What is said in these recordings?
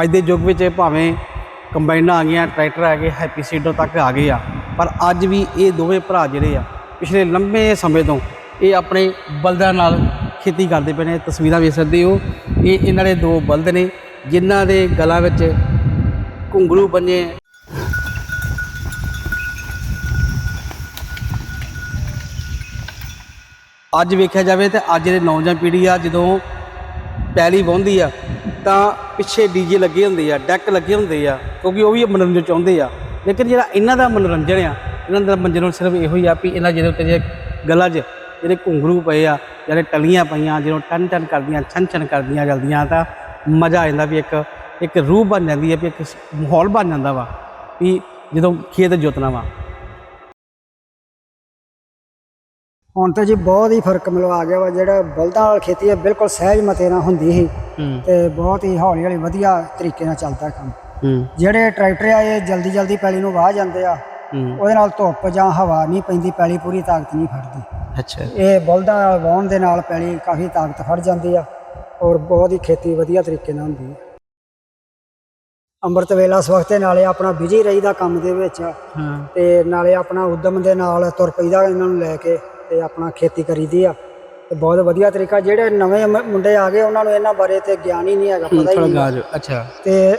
ਅੱਜ ਦੇ ਯੁੱਗ ਵਿੱਚ ਭਾਵੇਂ ਕੰਬਾਈਨਾਂ ਆ ਗਈਆਂ, ਟਰੈਕਟਰ ਆ ਗਏ, ਹੈਪੀ ਸੀਡਰ ਤੱਕ ਆ ਗਏ ਆ, ਪਰ ਅੱਜ ਵੀ ਇਹ ਦੋਵੇਂ ਭਰਾ ਜਿਹੜੇ ਆ, ਪਿਛਲੇ ਲੰਬੇ ਸਮੇਂ ਤੋਂ ਇਹ ਆਪਣੇ ਬਲਦਾਂ ਨਾਲ ਖੇਤੀ ਕਰਦੇ ਪਏ ਨੇ, ਤਸਵੀਰਾਂ ਵੇਖ ਸਕਦੇ ਹੋ। ਇਹ ਇਹਨਾਂ ਦੇ ਦੋ ਬਲਦ ਨੇ, ਜਿਨ੍ਹਾਂ ਦੇ ਗਲਾਂ ਵਿੱਚ ਘੁੰਗਰੂ ਬੰਨੇ ਅੱਜ ਵੇਖਿਆ ਜਾਵੇ ਤੇ ਅੱਜ ਦੇ ਨੌਜਵਾਨ ਪੀੜ੍ਹੀ ਆ, ਜਦੋਂ ਪੈਲੀ ਵਾਹੁੰਦੀ ਆ, ਤਾਂ ਪਿੱਛੇ ਡੀਜੇ ਲੱਗੇ ਹੁੰਦੇ ਆ, ਡੈਕ ਲੱਗੇ ਹੁੰਦੇ ਆ, ਕਿਉਂਕਿ ਉਹ ਵੀ ਮਨੋਰੰਜਨ ਚਾਹੁੰਦੇ ਆ। ਲੇਕਿਨ ਜਿਹੜਾ ਇਹਨਾਂ ਦਾ ਮਨੋਰੰਜਨ ਆ, ਇਹਨਾਂ ਦਾ ਮਨੋਰੰਜਨ ਸਿਰਫ ਇਹੋ ਹੀ ਆ ਵੀ ਇਹਨਾਂ ਜਿਹਦੇ ਉੱਤੇ ਜੇ ਗਲਾਂ 'ਚ ਜਿਹੜੇ ਘੁੰਗਰੂ ਪਏ ਆ, ਜਿਹੜੇ ਟਲੀਆਂ ਪਈਆਂ ਜਦੋਂ ਟਨ ਟਨ ਕਰਦੀਆਂ, ਛਨ ਛਨ ਕਰਦੀਆਂ ਜਲਦੀਆਂ, ਤਾਂ ਮਜ਼ਾ ਆ ਜਾਂਦਾ ਵੀ ਇੱਕ ਇੱਕ ਰੂਹ ਬਣ ਜਾਂਦੀ ਹੈ ਵੀ ਇੱਕ ਮਾਹੌਲ ਬਣ ਜਾਂਦਾ ਵਾ, ਵੀ ਜਦੋਂ ਖੇਤ ਜੋਤਨਾ ਵਾ। ਹੁਣ ਤਾਂ ਜੀ ਬਹੁਤ ਹੀ ਫ਼ਰਕ ਮਿਲਵਾ ਗਿਆ ਵਾ ਜਿਹੜਾ ਬਲਦਾਂ ਨਾਲ ਖੇਤੀ ਹੈ ਬਿਲਕੁਲ ਸਹਿਜ ਮਤੇ ਨਾਲ ਹੁੰਦੀ ਸੀ। ਤੇ ਬਹੁਤ ਹੀ ਹੌਲੀ ਹੌਲੀ ਵਧੀਆ ਤਰੀਕੇ ਨਾਲ ਚੱਲਦਾ ਕੰਮ। ਜਿਹੜੇ ਟਰੈਕਟਰ ਆ ਇਹ ਜਲਦੀ ਜਲਦੀ ਪੈਲੀ ਨੂੰ ਵਾਹ ਜਾਂਦੇ ਆ। ਉਹਦੇ ਨਾਲ ਧੁੱਪ ਜਾਂ ਹਵਾ ਨਹੀਂ ਪੈਂਦੀ ਪੈਲੀ ਪੂਰੀ ਤਾਕਤ ਨਹੀਂ ਫੜਦੀ। ਅੱਛਾ। ਇਹ ਬਲਦਾਂ ਨਾਲ ਵਾਹੁਣ ਦੇ ਨਾਲ ਪੈਲੀ ਕਾਫੀ ਤਾਕਤ ਫੜ ਜਾਂਦੀ ਆ ਔਰ ਬਹੁਤ ਹੀ ਖੇਤੀ ਵਧੀਆ ਤਰੀਕੇ ਨਾਲ ਹੁੰਦੀ ਹੈ ਅੰਮ੍ਰਿਤ ਵੇਲਾ ਸਵਖਤੇ ਨਾਲੇ ਆਪਣਾ ਬਿਜ਼ੀ ਰਹੀਦਾ ਕੰਮ ਦੇ ਵਿੱਚ। ਤੇ ਨਾਲੇ ਆਪਣਾ ਉਦਮ ਦੇ ਨਾਲ ਤੁਰ ਪਈਦਾ ਇਹਨਾਂ ਨੂੰ ਲੈ ਕੇ। ਤੇ ਆਪਣਾ ਖੇਤੀ ਕਰੀਦੀ ਆ। ਤੇ ਬਹੁਤ ਵਧੀਆ ਤਰੀਕਾ ਜਿਹੜੇ ਨਵੇਂ ਮ- ਮੁੰਡੇ ਆ ਗਏ ਉਹਨਾਂ ਨੂੰ ਇਹਨਾਂ ਬਾਰੇ ਤੇ ਗਿਆਨ ਹੀ ਨਹੀਂ ਹੈਗਾ ਪਤਾ ਹੀ ਨਹੀਂ। ਗਾਜ ਅੱਛਾ। ਤੇ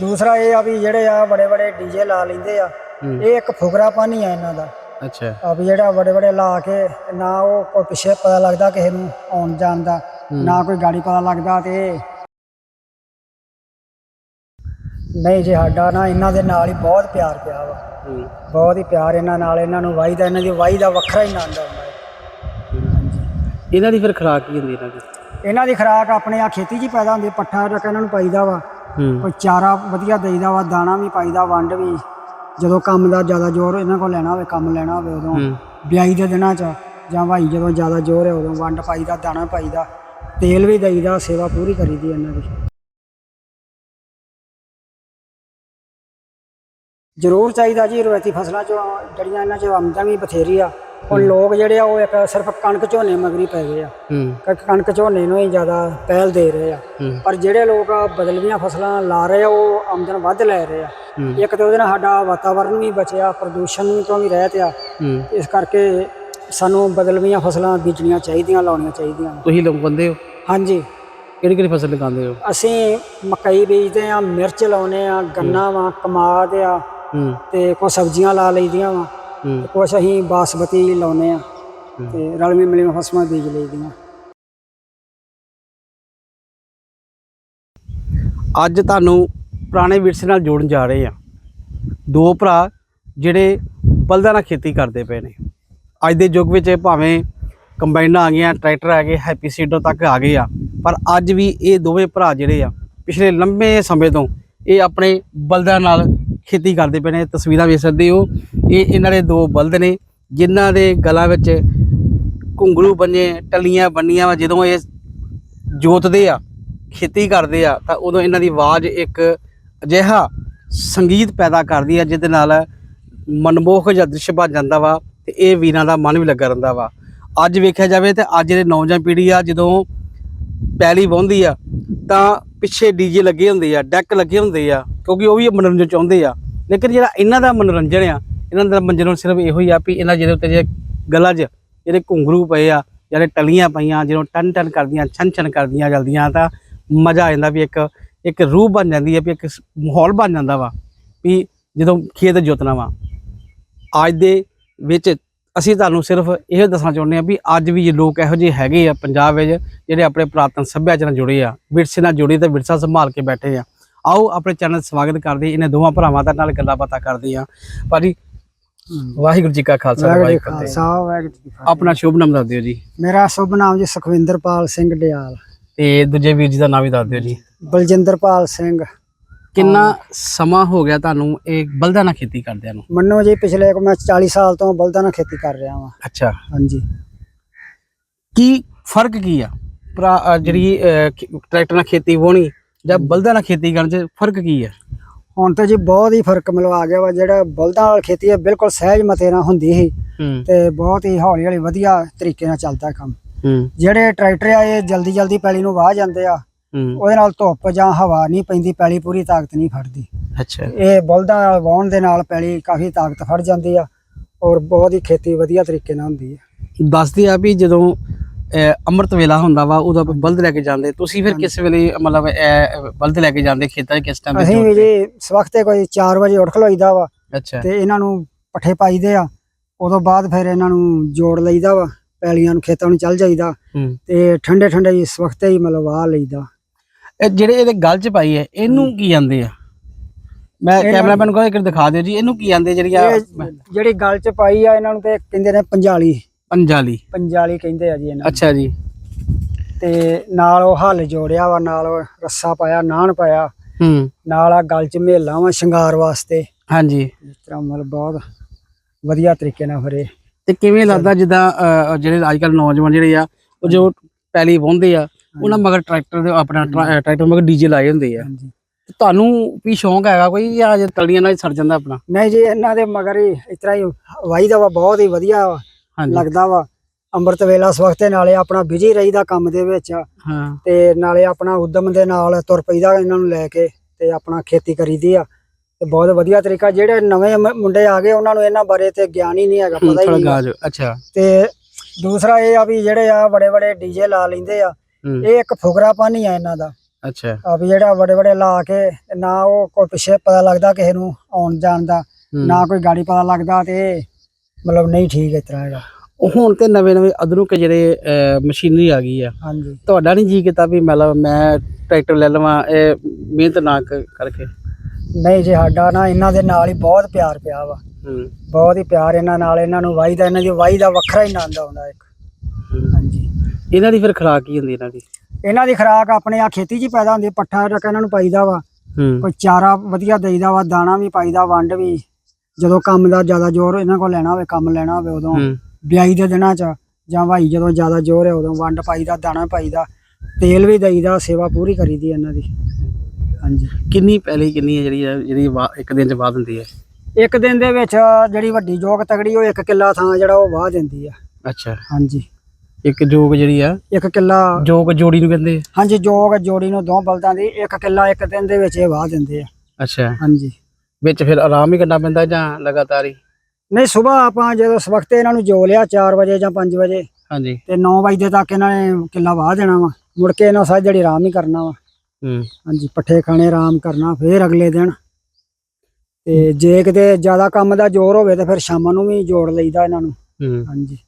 ਦੂਸਰਾ ਇਹ ਆ ਵੀ ਜਿਹੜੇ ਆ ਬੜੇ ਬੜੇ ਡੀਜੇ ਲਾ ਲੈਂਦੇ ਆ ਹੂੰ। ਇਹ ਇੱਕ ਫੁਕਰਾਪਨ ਹੀ ਆ ਇਹਨਾਂ ਦਾ। ਅੱਛਾ। ਆ ਵੀ ਜਿਹੜਾ ਬੜੇ ਬੜੇ ਲਾ ਕੇ ਨਾ ਉਹ ਕੋਈ ਪਿੱਛੇ ਪਤਾ ਲੱਗਦਾ ਕਿਸੇ ਨੂੰ ਆਉਣ ਜਾਣ ਦਾ ਨਾ ਕੋਈ ਗਾੜੀ ਪਤਾ ਲੱਗਦਾ ਤੇ ਨਹੀਂ ਜੀ ਸਾਡਾ ਨਾ ਇਹਨਾਂ ਦੇ ਨਾਲ ਹੀ ਬਹੁਤ ਪਿਆਰ ਪਿਆ ਵਾ। ਬਹੁਤ ਹੀ ਪਿਆਰ ਇਹਨਾਂ ਨਾਲ ਇਹਨਾਂ ਨੂੰ ਵਾਈ ਦਾ ਇਹਨਾਂ ਦੀ ਵਾਈ ਦਾ ਵੱਖਰਾ ਹੀ ਆਨੰਦ ਆਉਂਦਾ। ਇਹਨਾਂ ਦੀ ਫਿਰ ਖੁਰਾਕ ਕੀ ਹੁੰਦੀ ਇਹਨਾਂ ਦੀ? ਇਹਨਾਂ ਦੀ ਖੁਰਾਕ ਆਪਣੇ ਆ ਖੇਤੀ 'ਚ ਹੀ ਪੈਦਾ ਹੁੰਦੀ ਪੱਠਾ ਰੱਖ ਇਹਨਾਂ ਨੂੰ ਪਾਈਦਾ ਵਾ। ਕੋਈ ਚਾਰਾ ਵਧੀਆ ਦੇਈਦਾ ਵਾ ਦਾਣਾ ਵੀ ਪਾਈਦਾ ਵੰਡ ਵੀ। ਜਦੋਂ ਕੰਮ ਦਾ ਜ਼ਿਆਦਾ ਜ਼ੋਰ ਇਹਨਾਂ ਕੋਲ ਲੈਣਾ ਹੋਵੇ ਕੰਮ ਲੈਣਾ ਹੋਵੇ ਉਦੋਂ। ਵਿਆਹੀ ਦੇ ਦਿਨਾਂ 'ਚ ਜਾਂ ਭਾਈ ਜਦੋਂ ਜ਼ਿਆਦਾ ਜ਼ੋਰ ਹੈ ਉਦੋਂ ਵੰਡ ਪਾਈਦਾ ਦਾਣਾ ਪਾਈਦਾ। ਤੇਲ ਵੀ ਦੇਈਦਾ ਸੇਵਾ ਪੂਰੀ ਕਰੀਦੀ ਇਹਨਾਂ ਦੀ। ਜ਼ਰੂਰ ਚਾਹੀਦਾ ਜੀ ਰਵਾਇਤੀ ਫਸਲਾਂ 'ਚੋਂ ਜਿਹੜੀਆਂ ਇਹਨਾਂ 'ਚ ਆਮਦਨ ਵੀ ਬਥੇਰੀ ਆ। ਹੁਣ ਲੋਕ ਜਿਹੜੇ ਆ ਉਹ ਇੱਕ ਸਿਰਫ ਕਣਕ ਝੋਨੇ ਮਗਰੀ ਪੈ ਗਏ ਆ। ਕ- ਕਣਕ ਝੋਨੇ ਨੂੰ ਹੀ ਜ਼ਿਆਦਾ ਪਹਿਲ ਦੇ ਰਹੇ ਆ। ਪਰ ਜਿਹੜੇ ਲੋਕ ਆ ਬਦਲਵੀਆਂ ਫਸਲਾਂ ਲਾ ਰਹੇ ਆ ਉਹ ਆਮਦਨ ਵੱਧ ਲੈ ਰਹੇ ਆ। ਇੱਕ ਤੇ ਉਹਦੇ ਨਾਲ ਸਾਡਾ ਵਾਤਾਵਰਨ ਵੀ ਬਚਿਆ ਪ੍ਰਦੂਸ਼ਣ ਤੋਂ ਵੀ ਰਹਿਤ ਆ। ਇਸ ਕਰਕੇ ਸਾਨੂੰ ਬਦਲਵੀਆਂ ਫਸਲਾਂ ਬੀਜਣੀਆਂ ਚਾਹੀਦੀਆਂ ਲਾਉਣੀਆਂ ਚਾਹੀਦੀਆਂ ਤੁਸੀਂ ਲਗਾਉਂਦੇ ਹੋ? ਹਾਂਜੀ। ਕਿਹੜੀ ਕਿਹੜੀ ਫਸਲ ਲਗਾਉਂਦੇ ਹੋ? ਅਸੀਂ ਮਕਈ ਬੀਜਦੇ ਆ ਮਿਰਚ ਲਾਉਨੇ ਆ ਗੰਨਾ ਵਾ ਕਮਾਦ ਆ ਤੇ ਕੁਝ ਸਬਜ਼ੀਆਂ ਲਾ ਲਈਦੀਆਂ ਵਾ। ਤੇ ਕੁਝ ਅਸੀਂ ਬਾਸਮਤੀ ਲਾਉਨੇ ਆ ਤੇ ਰਲਵੀਂ ਮਿਲੀਆਂ ਫਸਲਾਂ ਬੀਜ ਲਈਦੀਆਂ ਅੱਜ ਤੁਹਾਨੂੰ ਪੁਰਾਣੇ ਵਿਰਸੇ ਨਾਲ ਜੋੜਨ ਜਾ ਰਹੇ ਆ ਦੋ ਭਰਾ ਜਿਹੜੇ ਬਲਦਾਂ ਨਾਲ ਖੇਤੀ ਕਰਦੇ ਪਏ ਨੇ। ਅੱਜ ਦੇ ਯੁੱਗ ਵਿੱਚ ਭਾਵੇਂ ਕੰਬਾਈਨਾਂ ਆ ਗਈਆਂ ਟਰੈਕਟਰ ਆ ਗਏ ਹੈਪੀ ਸੀਡਰ ਤੱਕ ਆ ਗਏ ਆ ਪਰ ਅੱਜ ਵੀ ਇਹ ਦੋਵੇਂ ਭਰਾ ਜਿਹੜੇ ਆ ਪਿਛਲੇ ਲੰਬੇ ਸਮੇਂ ਤੋਂ ਇਹ ਆਪਣੇ ਬਲਦਾਂ ਨਾਲ ਖੇਤੀ ਕਰਦੇ ਪਏ ਨੇ, ਤਸਵੀਰਾਂ ਵੇਖ ਸਕਦੇ ਹੋ। ਇਹ ਇਹਨਾਂ ਦੇ ਦੋ ਬਲਦ ਨੇ, ਜਿਨ੍ਹਾਂ ਦੇ ਗਲਾਂ ਵਿੱਚ ਘੁੰਗਰੂ ਬੰਨੇ, ਟੱਲੀਆਂ ਬੰਨੀਆਂ ਵਾ, ਜਦੋਂ ਇਹ ਜੋਤਦੇ ਆ, ਖੇਤੀ ਕਰਦੇ ਆ, ਤਾਂ ਉਦੋਂ ਇਹਨਾਂ ਦੀ ਆਵਾਜ਼ ਇੱਕ ਅਜਿਹਾ ਸੰਗੀਤ ਪੈਦਾ ਕਰਦੀ ਆ, ਜਿਹਦੇ ਨਾਲ ਮਨਮੋਹਕ ਜਿਹਾ ਦ੍ਰਿਸ਼ ਬਣ ਜਾਂਦਾ ਵਾ, ਤੇ ਇਹ ਵੀਰਾਂ ਦਾ ਮਨ ਵੀ ਲੱਗਾ ਰਹਿੰਦਾ ਵਾ। ਅੱਜ ਵੇਖਿਆ ਜਾਵੇ ਤੇ ਅੱਜ ਦੇ ਨੌਜਵਾਨ ਪੀੜ੍ਹੀ ਆ, ਜਦੋਂ ਪੈਲੀ ਵਾਹੁੰਦੀ ਆ, ਤਾਂ ਪਿੱਛੇ ਡੀਜੇ ਲੱਗੇ ਹੁੰਦੇ ਆ, ਡੈਕ ਲੱਗੇ ਹੁੰਦੇ ਆ, ਕਿਉਂਕਿ ਉਹ ਵੀ ਮਨੋਰੰਜਨ ਚਾਹੁੰਦੇ ਆ। ਲੇਕਿਨ ਜਿਹੜਾ ਇਹਨਾਂ ਦਾ ਮਨੋਰੰਜਨ ਆ, ਇਹਨਾਂ ਦਾ ਮਨੋਰੰਜਨ ਸਿਰਫ ਇਹੋ ਹੀ ਆ ਵੀ ਇਹਨਾਂ ਜਿਹਦੇ ਉੱਤੇ ਜੇ ਗਲਾ 'ਚ ਜਿਹੜੇ ਘੁੰਗਰੂ ਪਏ ਆ, ਜਿਹੜੇ ਟਲੀਆਂ ਪਈਆਂ ਜਦੋਂ ਟਨ ਟਨ ਕਰਦੀਆਂ, ਛਨ ਛਨ ਕਰਦੀਆਂ ਜਲਦੀਆਂ, ਤਾਂ ਮਜ਼ਾ ਆ ਜਾਂਦਾ ਵੀ ਇੱਕ ਇੱਕ ਰੂਹ ਬਣ ਜਾਂਦੀ ਹੈ ਵੀ ਇੱਕ ਮਾਹੌਲ ਬਣ ਜਾਂਦਾ ਵਾ, ਵੀ ਜਦੋਂ ਖੇਤ ਜੋਤਨਾ ਵਾ। ਅੱਜ ਦੇ ਵਿੱਚ ਅਸੀਂ ਤੁਹਾਨੂੰ ਸਿਰਫ ਇਹ ਦੱਸਣਾ ਚਾਹੁੰਦੇ ਹਾਂ ਵੀ ਅੱਜ ਵੀ ਲੋਕ ਇਹੋ ਜਿਹੇ ਹੈਗੇ ਆ ਪੰਜਾਬ ਵਿੱਚ ਜਿਹੜੇ ਆਪਣੇ ਪੁਰਾਤਨ ਸੱਭਿਆਚਾਰ ਨਾਲ ਜੁੜੇ ਆ ਵਿਰਸੇ ਨਾਲ ਜੁੜੇ ਤੇ ਵਿਰਸਾ ਸੰਭਾਲ ਕੇ ਬੈਠੇ ਆ। ਆਓ ਆਪਣੇ ਚੈਨਲ ਸਵਾਗਤ ਕਰਦੇ ਇਹਨਾਂ ਦੋਵਾਂ ਭਰਾਵਾਂ ਦਾ ਨਾਲ ਗੱਲਾਂ ਬਾਤਾਂ ਕਰਦੇ ਆ। ਭਾਜੀ ਵਾਹਿਗੁਰੂ ਜੀ ਕਾ ਖਾਲਸਾ ਵਾਹਿਗੁਰੂ ਜੀ ਜੀ ਖਾਲਸਾ ਵਾਹਿਗੁਰੂ ਜੀ। ਫਤਿਹ। ਆਪਣਾ ਸ਼ੁਭ ਨਾਮ ਦੱਸ ਦਿਓ ਜੀ। ਮੇਰਾ ਸ਼ੁਭ ਨਾਮ ਜੀ ਸੁਖਵਿੰਦਰਪਾਲ ਸਿੰਘ ਡਿਆਲ। ਤੇ ਦੂਜੇ ਵੀਰ ਜੀ ਦਾ ਨਾਮ ਵੀ ਦੱਸ ਦਿਓ ਜੀ। ਬਲਜਿੰਦਰਪਾਲ ਸਿੰਘ। ਕਿੰਨਾ ਸਮਾਂ ਹੋ ਗਿਆ ਤੁਹਾਨੂੰ ਇਹ ਬਲਦਾਂ ਨਾਲ ਖੇਤੀ ਕਰਦਿਆਂ ਨੂੰ? ਮੰਨੋ ਜੀ ਪਿਛਲੇ ਕੁ ਮੈਂ 40 ਸਾਲ ਤੋਂ ਬਲਦਾਂ ਨਾਲ ਖੇਤੀ ਕਰ ਰਿਹਾ ਹਾਂ ਅੱਛਾ। ਹਾਂਜੀ। ਕੀ ਫ਼ਰਕ ਕੀ ਆ? ਭਰਾ ਜਿਹੜੀ ਟਰੈਕਟਰ ਨਾਲ ਖੇਤੀ ਵਾਹੁਣੀ ਜਾਂ ਬਲਦਾਂ ਨਾਲ ਖੇਤੀ ਕਰਨ 'ਚ ਫ਼ਰਕ ਕੀ ਆ? ਹੁਣ ਤਾਂ ਜੀ ਬਹੁਤ ਹੀ ਫ਼ਰਕ ਮਿਲਵਾ ਗਿਆ ਵਾ ਜਿਹੜਾ ਬਲਦਾਂ ਨਾਲ ਖੇਤੀ ਹੈ ਬਿਲਕੁਲ ਸਹਿਜ ਮਤੇ ਨਾਲ ਹੁੰਦੀ ਸੀ। ਤੇ ਬਹੁਤ ਹੀ ਹੌਲੀ ਹੌਲੀ ਵਧੀਆ ਤਰੀਕੇ ਨਾਲ ਚੱਲਦਾ ਕੰਮ। ਜਿਹੜੇ ਟਰੈਕਟਰ ਆ ਇਹ ਜਲਦੀ ਜਲਦੀ ਪੈਲੀ ਨੂੰ ਵਾਹ ਜਾਂਦੇ ਆ। ਉਹਦੇ ਨਾਲ ਧੁੱਪ ਜਾਂ ਹਵਾ ਨਹੀਂ ਪੈਂਦੀ ਪੈਲੀ ਪੂਰੀ ਤਾਕਤ ਨਹੀਂ ਫੜਦੀ। ਅੱਛਾ। ਇਹ ਬਲਦਾਂ ਨਾਲ ਵਾਹਣ ਦੇ ਨਾਲ ਪੈਲੀ ਕਾਫੀ ਤਾਕਤ ਫੜ ਜਾਂਦੀ ਆ ਔਰ ਬਹੁਤ ਹੀ ਖੇਤੀ ਵਧੀਆ ਤਰੀਕੇ ਨਾਲ ਹੁੰਦੀ ਹੈ ਦੱਸਦੇ ਆ ਵੀ ਜਦੋਂ ਅੰਮ੍ਰਿਤ ਵੇਲਾ ਹੁੰਦਾ ਵਾ ਉਦੋਂ ਆਪਾਂ ਬਲਦ ਲੈ ਕੇ ਜਾਂਦੇ। ਤੁਸੀਂ ਫਿਰ ਕਿਸ ਵੇਲੇ ਮਤਲਬ ਬਲਦ ਲੈ ਕੇ ਜਾਂਦੇ ਖੇਤਾਂ ਕਿਸ ਟਾਈਮ ਅਸੀਂ ਵੀ ਜੀ ਸਵਖਤੇ ਕੋਈ 4 ਵਜੇ ਉੱਠ ਖਲੋਈਦਾ ਵਾ ਅੱਛਾ। ਤੇ ਇਹਨਾਂ ਨੂੰ ਪੱਠੇ ਪਾਈਦੇ ਆ। ਉਦੋਂ ਬਾਅਦ ਫਿਰ ਇਹਨਾਂ ਨੂੰ ਜੋੜ ਲਈਦਾ ਵਾ ਪੈਲੀਆਂ ਨੂੰ ਖੇਤਾਂ ਨੂੰ ਚੱਲ ਜਾਈਦਾ ਤੇ ਠੰਡੇ ਠੰਡੇ ਜੀ ਸਵਖਤੇ ਹੀ ਮਤਲਬ ਵਾਹ ਲਈਦਾ। ਇਹ ਜਿਹੜੇ ਇਹਦੇ ਗਲ 'ਚ ਪਾਈ ਹੈ ਇਹਨੂੰ ਕੀ ਜਾਂਦੇ ਆ? ਮੈਂ ਕੈਮਰਾਮੈਨ ਕੋਲ ਇੱਕ ਦਿਖਾ ਦਿਓ ਜੀ ਇਹਨੂੰ ਕੀ ਜਾਂਦੇ ਜਿਹੜੀ ਆ ਜਿਹੜੀ ਗਲ ਚ ਪਾਈ ਆ ਇਹਨਾਂ ਨੂੰ ਤੇ ਕਹਿੰਦੇ ਨੇ ਪੰਜਾਲੀ। ਪੰਜਾਲੀ। ਪੰਜਾਲੀ ਕਹਿੰਦੇ ਆ ਜੀ ਇਹਨਾਂ। ਅੱਛਾ ਜੀ। ਤੇ ਨਾਲ ਉਹ ਹੱਲ ਜੋੜਿਆ ਵਾ ਨਾਲ ਰੱਸਾ ਪਾਇਆ ਨਾਨ ਪਾਇਆ। ਹੂੰ। ਨਾਲ ਆ ਗਲ ਚ ਮੇਲਾ ਵਾ ਸ਼ਿੰਗਾਰ ਵਾਸਤੇ। ਹਾਂਜੀ। ਇਸ ਤਰ੍ਹਾਂ ਮਤਲਬ ਬਹੁਤ ਵਧੀਆ ਤਰੀਕੇ ਨਾਲ ਫਰੇ ਤੇ ਕਿਵੇਂ ਲੱਗਦਾ ਜਿੱਦਾਂ ਜਿਹੜੇ ਅੱਜ ਕੱਲ ਨੌਜਵਾਨ ਜਿਹੜੇ ਆ ਉਹ ਜੋ ਪੈਲੀ ਵਾਹੁੰਦੇ ਆ ਉਹਨਾਂ ਮਗਰ ਟਰੈਕਟਰ ਦੇ ਆਪਣਾ ਟਰਾ- ਟਰੈਕਟਰ ਮਗਰ ਡੀਜ਼ੇ ਲਾਏ ਹੁੰਦੇ ਆ। ਹਾਂਜੀ। ਤੁਹਾਨੂੰ ਵੀ ਸ਼ੌਂਕ ਹੈਗਾ ਕੋਈ ਜਾਂ ਜੇ ਤਲੀਆਂ ਨਾਲ ਹੀ ਸੜ ਜਾਂਦਾ ਆਪਣਾ? ਨਹੀਂ ਜੀ ਇਹਨਾਂ ਦੇ ਮਗਰ ਹੀ ਇਸ ਤਰ੍ਹਾਂ ਹੀ ਵਾਈ ਦਾ ਵਾ ਬਹੁਤ ਹੀ ਵਧੀਆ ਵਾ, ਹਾਂਜੀ। ਲੱਗਦਾ ਵਾ। ਅੰਮ੍ਰਿਤ ਵੇਲਾ ਸਵਖਤੇ ਨਾਲੇ ਆਪਣਾ ਬਿਜ਼ੀ ਰਹੀਦਾ ਕੰਮ ਦੇ ਵਿੱਚ। ਹਾਂ। ਤੇ ਨਾਲੇ ਆਪਣਾ ਉਦਮ ਦੇ ਨਾਲ ਤੁਰ ਪਈਦਾ ਇਹਨਾਂ ਨੂੰ ਲੈ ਕੇ ਤੇ ਆਪਣਾ ਖੇਤੀ ਕਰੀਦੀ ਆ। ਤੇ ਬਹੁਤ ਵਧੀਆ ਤਰੀਕਾ ਜਿਹੜੇ ਨਵੇਂ ਮ- ਮੁੰਡੇ ਆ ਗਏ ਉਹਨਾਂ ਨੂੰ ਇਹਨਾਂ ਬਾਰੇ ਤੇ ਗਿਆਨ ਹੀ ਨਹੀਂ ਹੈਗਾ ਪਤਾ ਹੀ ਥੋੜਾ ਨਹੀਂ ਗਾਜ ਅੱਛਾ। ਤੇ ਦੂਸਰਾ ਇਹ ਆ ਵੀ ਜਿਹੜੇ ਆ ਬੜੇ ਬੜੇ ਡੀਜੇ ਲਾ ਲੈਂਦੇ ਆ। ਇਹ ਇੱਕ ਫੁਗਰਾਪਨ ਹੀ ਆ ਇਹਨਾਂ ਦਾ। ਅੱਛਾ। ਆ ਵੀ ਜਿਹੜਾ ਬੜੇ ਬੜੇ ਲਾ ਕੇ ਨਾ ਉਹ ਕੋਈ ਪਿੱਛੇ ਪਤਾ ਲੱਗਦਾ ਕਿਸੇ ਨੂੰ ਆਉਣ ਜਾਣ ਦਾ। ਨਾ ਕੋਈ ਗਾੜੀ ਪਤਾ ਲੱਗਦਾ ਤੇ ਮਤਲਬ ਨਹੀਂ ਠੀਕ ਇਸ ਤਰ੍ਹਾਂ ਹੈਗਾ। ਉਹ ਹੁਣ ਤੇ ਨਵੇਂ ਨਵੇਂ ਅਧਰੂਕ ਜਿਹੜੇ ਮਸ਼ੀਨਰੀ ਆ ਗਈ ਆ। ਹਾਂਜੀ। ਤੁਹਾਡਾ ਨਹੀਂ ਜੀ ਕੀਤਾ ਵੀ ਮਤਲਬ ਮੈਂ ਟਰੈਕਟਰ ਲੈ ਲਵਾਂ ਇਹ ਮਿਹਨਤ ਨਾ ਕਰਕੇ? ਨਹੀਂ ਜੀ ਸਾਡਾ ਨਾ ਇਹਨਾਂ ਦੇ ਨਾਲ ਹੀ ਬਹੁਤ ਪਿਆਰ ਪਿਆ ਵਾ। ਬਹੁਤ ਹੀ ਪਿਆਰ ਇਹਨਾਂ ਨਾਲ ਇਹਨਾਂ ਨੂੰ ਵਾਈ ਦਾ ਇਹਨਾਂ ਦੀ ਵਾਈ ਦਾ ਵੱਖਰਾ ਹੀ ਆਨੰਦ ਆਉਂਦਾ ਇੱਕ। ਇਹਨਾਂ ਦੀ ਫਿਰ ਖੁਰਾਕ ਕੀ ਹੁੰਦੀ ਇਹਨਾਂ ਦੀ? ਇਹਨਾਂ ਦੀ ਖੁਰਾਕ ਆਪਣੇ ਆ ਖੇਤੀ 'ਚ ਹੀ ਪੈਦਾ ਹੁੰਦੀ ਪੱਠਾ ਰੱਖ ਇਹਨਾਂ ਨੂੰ ਪਾਈਦਾ ਵਾ ਕੋਈ ਚਾਰਾ ਵਧੀਆ ਦੇਈਦਾ ਵਾ ਦਾਣਾ ਵੀ ਪਾਈਦਾ ਵੰਡ ਵੀ ਜਦੋਂ ਕੰਮ ਦਾ ਜ਼ਿਆਦਾ ਜ਼ੋਰ ਇਹਨਾਂ ਕੋਲ ਲੈਣਾ ਹੋਵੇ ਕੰਮ ਲੈਣਾ ਹੋਵੇ ਉਦੋਂ ਵਿਆਹੀ ਦੇ ਦਿਨਾਂ 'ਚ ਜਾਂ ਭਾਈ ਜਦੋਂ ਜ਼ਿਆਦਾ ਜ਼ੋਰ ਹੈ ਉਦੋਂ ਵੰਡ ਪਾਈਦਾ ਦਾਣਾ ਪਾਈਦਾ ਤੇਲ ਵੀ ਦੇਈਦਾ ਸੇਵਾ ਪੂਰੀ ਕਰੀਦੀ ਇਹਨਾਂ ਦੀ। ਹਾਂਜੀ। ਕਿੰਨੀ ਪਹਿਲੀ ਕਿੰਨੀ ਹੈ ਜਿਹੜੀ ਜਿਹੜੀ ਇੱਕ ਦਿਨ ਚ ਬਾਅਦ ਹੁੰਦੀ ਹੈ ਇੱਕ ਦਿਨ ਦੇ ਵਿੱਚ ਜਿਹੜੀ ਵੱਡੀ ਜੋਗ ਤਗੜੀ ਉਹ ਇੱਕ ਕਿੱਲਾ ਥਾਂ ਜਿਹੜਾ ਉਹ ਵਾਹ ਦਿੰਦੀ ਆ। ਅੱਛਾ। ਹਾਂਜੀ। ਇੱਕ ਜੋਗ ਜਿਹੜੀ ਆ ਇੱਕ ਕਿੱਲਾ। ਜੋਗ ਜੋੜੀ ਨੂੰ ਕਹਿੰਦੇ ਆ। ਹਾਂਜੀ ਜੋਗ ਜੋੜੀ ਨੂੰ ਦੋ ਬਲਦਾਂ ਦੀ ਇੱਕ ਕਿੱਲਾ ਇੱਕ ਦਿਨ ਦੇ ਵਿੱਚ ਇਹ ਵਾਹ ਦਿੰਦੇ ਆ। ਅੱਛਾ। ਹਾਂਜੀ। ਵਿੱਚ ਫਿਰ ਆਰਾਮ ਹੀ ਕਰਨਾ ਪੈਂਦਾ ਜਾਂ ਲਗਾਤਾਰ ਹੀ? ਨਹੀਂ ਸਵੇਰ ਆਪਾਂ ਜਦੋਂ ਸਵਖਤੇ ਇਹਨਾਂ ਨੂੰ ਜੋ ਲਿਆ 4 ਵਜੇ ਜਾਂ 5 ਵਜੇ ਹਾਂਜੀ। ਤੇ 9 ਵਜੇ ਤੱਕ ਇਹਨਾਂ ਨੇ ਕਿੱਲਾ ਵਾਹ ਦੇਣਾ ਵਾ। ਮੁੜ ਕੇ ਇਹਨਾਂ ਸਾਰੀ ਜਿਹੜੀ ਆਰਾਮ ਹੀ ਕਰਨਾ ਵਾ। ਹੂੰ। ਹਾਂਜੀ ਪੱਠੇ ਖਾਣੇ ਆਰਾਮ ਕਰਨਾ ਫੇਰ ਅਗਲੇ ਦਿਨ। ਤੇ ਜੇ ਕਿਤੇ ਜ਼ਿਆਦਾ ਕੰਮ ਦਾ ਜ਼ੋਰ ਹੋਵੇ ਤਾਂ ਫਿਰ ਸ਼ਾਮਾਂ ਨੂੰ ਵੀ ਜੋੜ ਲਈਦਾ ਇਹਨਾਂ ਨੂੰ। ਹੂੰ। ਹਾਂਜੀ।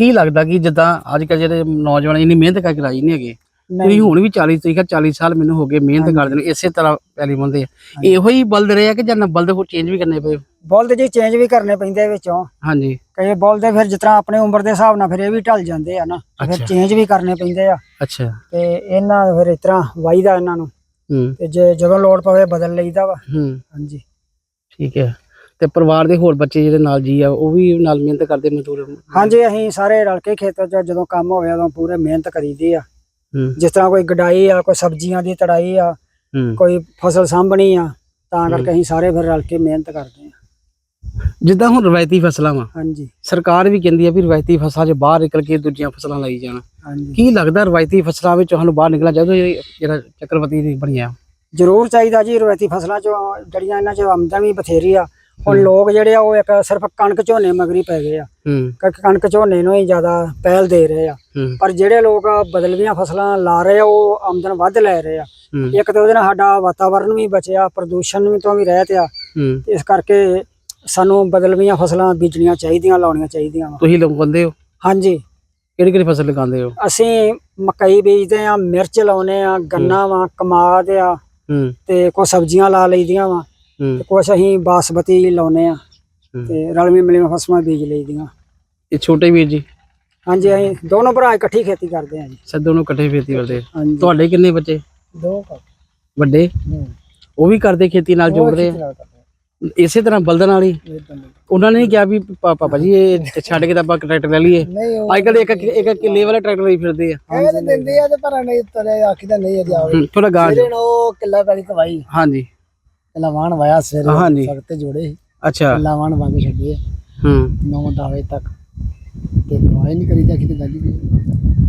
ਕੀ ਲੱਗਦਾ ਕਿ ਜਿੱਦਾਂ ਅੱਜ ਕੱਲ ਜਿਹੜੇ ਨੌਜਵਾਨ ਇੰਨੀ ਮਿਹਨਤ ਕਰਕੇ ਰਾਜੀ ਨਹੀਂ ਹੈਗੇ? ਤੁਸੀਂ ਹੁਣ ਵੀ 40 ਤਰੀਕਾ 40 ਸਾਲ ਮੈਨੂੰ ਹੋ ਗਏ ਮਿਹਨਤ ਕਰਦੇ ਨੇ ਇਸੇ ਤਰ੍ਹਾਂ ਪਹਿਲੀ ਬੰਦੇ ਇਹੋ ਹੀ ਬਲਦ ਰਹੇ ਆ ਕਿ ਜਾਂ ਬਲਦ ਹੋਰ ਚੇਂਜ ਵੀ ਕਰਨੇ ਪਏ? ਬੋਲਦੇ ਜੀ ਚੇਂਜ ਵੀ ਕਰਨੇ ਪੈਂਦੇ ਵਿੱਚੋਂ। ਹਾਂਜੀ। ਕਈ ਬੋਲਦੇ ਫਿਰ ਜਿਸ ਤਰ੍ਹਾਂ ਆਪਣੇ ਉਮਰ ਦੇ ਹਿਸਾਬ ਨਾਲ ਫਿਰ ਇਹ ਵੀ ਢਲ ਜਾਂਦੇ ਆ ਨਾ ਫਿਰ। ਚੇਂਜ ਵੀ ਕਰਨੇ ਪੈਂਦੇ ਆ। ਅੱਛਾ। ਤੇ ਇਹਨਾਂ ਫਿਰ ਇਸ ਤਰ੍ਹਾਂ ਵਾਈਦਾ ਇਹਨਾਂ ਨੂੰ ਹੂੰ। ਤੇ ਜੇ ਜਦੋਂ ਲੋੜ ਪਵੇ ਬਦਲ ਲਈਦਾ ਵਾ। ਹੂੰ। ਹਾਂਜੀ। ਠੀਕ ਹੈ। ਤੇ ਪਰਿਵਾਰ ਦੇ ਹੋਰ ਬੱਚੇ ਜਿਹੜੇ ਨਾਲ ਜੀ ਆ ਉਹ ਵੀ ਨਾਲ ਮਿਹਨਤ ਕਰਦੇ ਮਜ਼ਦੂਰ ਹਾਂਜੀ ਅਸੀਂ ਸਾਰੇ ਰਲ ਕੇ ਖੇਤਾਂ 'ਚ ਜਦੋਂ ਕੰਮ ਹੋਵੇ ਉਦੋਂ ਪੂਰੇ ਮਿਹਨਤ ਕਰੀਦੀ ਆ। ਜਿਸ ਤਰ੍ਹਾਂ ਕੋਈ ਗਡਾਈ ਆ ਕੋਈ ਸਬਜ਼ੀਆਂ ਦੀ ਤੜਾਈ ਆ ਕੋਈ ਫਸਲ ਸਾਂਭਣੀ ਆ ਤਾਂ ਕਰਕੇ ਅਸੀਂ ਸਾਰੇ ਫਿਰ ਰਲ ਕੇ ਮਿਹਨਤ ਕਰਦੇ ਆ। ਜਿੱਦਾਂ ਹੁਣ ਰਵਾਇਤੀ ਫਸਲਾਂ ਵਾ ਹਾਂਜੀ। ਸਰਕਾਰ ਵੀ ਕਹਿੰਦੀ ਆ ਵੀ ਰਵਾਇਤੀ ਫਸਲਾਂ 'ਚ ਬਾਹਰ ਨਿਕਲ ਕੇ ਦੂਜੀਆਂ ਫਸਲਾਂ ਲਾਈ ਜਾਣ। ਕੀ ਲੱਗਦਾ ਰਵਾਇਤੀ ਫਸਲਾਂ ਵਿੱਚ ਸਾਨੂੰ ਬਾਹਰ ਨਿਕਲਣਾ ਚਾਹੀਦਾ ਜਿਹੜੀ- ਚੱਕਰਵਤੀ ਦੀ ਬਣਿਆ? ਜ਼ਰੂਰ ਚਾਹੀਦਾ ਜੀ ਰਵਾਇਤੀ ਫਸਲਾਂ 'ਚੋਂ ਜਿਹੜੀਆਂ ਇਹਨਾਂ 'ਚ ਆਮਦਨ ਵੀ ਬਥੇਰੀ ਆ ਹੁਣ ਲੋਕ ਜਿਹੜੇ ਆ ਉਹ ਇੱਕ ਸਿਰਫ ਕਣਕ ਝੋਨੇ ਮਗਰੀ ਪੈ ਗਏ ਆ। ਹੂੰ। ਕ- ਕਣਕ ਝੋਨੇ ਨੂੰ ਹੀ ਜ਼ਿਆਦਾ ਪਹਿਲ ਦੇ ਰਹੇ ਆ। ਪਰ ਜਿਹੜੇ ਲੋਕ ਬਦਲਵੀਆਂ ਫਸਲਾਂ ਲਾ ਰਹੇ ਆ ਉਹ ਆਮਦਨ ਵੱਧ ਲੈ ਰਹੇ ਆ। ਇੱਕ ਤਾਂ ਉਹਦੇ ਨਾਲ ਸਾਡਾ ਵਾਤਾਵਰਨ ਵੀ ਬਚਿਆ ਪ੍ਰਦੂਸ਼ਣ ਵੀ ਤੋਂ ਵੀ ਰਹਿਤ ਆ। ਇਸ ਕਰਕੇ ਸਾਨੂੰ ਬਦਲਵੀਆਂ ਫਸਲਾਂ ਬੀਜਣੀਆਂ ਚਾਹੀਦੀਆਂ ਲਾਉਣੀਆਂ ਚਾਹੀਦੀਆਂ ਤੁਸੀਂ ਲਗਾਉਂਦੇ ਹੋ? ਹਾਂਜੀ। ਕਿਹੜੀ ਕਿਹੜੀ ਫਸਲ ਲਗਾਉਂਦੇ ਹੋ? ਅਸੀਂ ਮਕਈ ਬੀਜਦੇ ਆ ਮਿਰਚ ਲਾਉਨੇ ਆ ਗੰਨਾ ਵਾ ਕਮਾਦ ਆ ਤੇ ਕੁਝ ਸਬਜ਼ੀਆਂ ਲਾ ਲਈਦੀਆਂ ਵਾ। ਤੇ ਕੁਝ ਅਸੀਂ ਬਾਸਮਤੀ ਲਾਉਨੇ ਆ। ਤੇ ਰਲਵੀਂ ਮਿਲੀਆਂ ਫਸਲਾਂ ਬੀਜ ਲਈਦੀਆਂ। ਇਹ ਛੋਟੇ ਵੀਰ ਜੀ? ਹਾਂਜੀ ਅਸੀਂ ਦੋਨੋਂ ਭਰਾ ਇਕੱਠੀ ਖੇਤੀ ਕਰਦੇ ਆ ਜੀ। ਸੱਦੋ ਨੂੰ ਇਕੱਠੇ ਖੇਤੀ ਕਰਦੇ ਆ। ਹਾਂਜੀ। ਤੁਹਾਡੇ ਕਿੰਨੇ ਬੱਚੇ? ਦੋ ਵੱਡੇ? ਉਹ ਵੀ ਕਰਦੇ ਖੇਤੀ ਨਾਲ ਜੋੜਦੇ ਆ? ਇਸੇ ਤਰ੍ਹਾਂ ਬਲਦਾਂ ਨਾਲ ਹੀ? ਉਹਨਾਂ ਨੇ ਨਹੀਂ ਕਿਹਾ ਵੀ ਪਾ- ਪਾਪਾ ਜੀ ਇਹ ਛੱਡ ਕੇ ਤਾਂ ਆਪਾਂ ਟਰੈਕਟਰ ਲੈ ਲਈਏ। ਨਹੀਂ ਉਹ ਅੱਜ ਕੱਲ ਇੱਕ ਇੱਕ ਕਿੱਲੇ ਵਾਲਾ ਟਰੈਕਟਰ ਲਈ ਫਿਰਦੇ ਆ। ਕਹਿੰਦੇ ਦਿੰਦੇ ਆ ਤੇ ਪਰ ਨਹੀਂ ਤਰੇ ਆਖੀ ਤਾਂ ਨਹੀਂ ਅਜੇ ਆਵੇ ਹੂੰ, ਥੋੜਾ ਗਾਂ ਜਿਹੜੇ ਉਹ ਕਿੱਲਾ ਪੈਲੀ ਕਵਾਈ ਹਾਂਜੀ। ਕਿੱਲਾ ਵਾਣ ਵਾਇਆ ਸਵੇਰੇ ਹਾਂਜੀ। ਜੋੜੇ ਸੀ। ਅੱਛਾ। ਕਿੱਲਾ ਵਾਣ ਵਾਂਗ ਛੱਡੇ ਹੂੰ। 9 ਵਜੇ ਤੱਕ। ਤੇ ਦਵਾਈ ਨਹੀਂ ਕਰੀਦਾ ਕਿਤੇ ਗੱਲ ਹੀ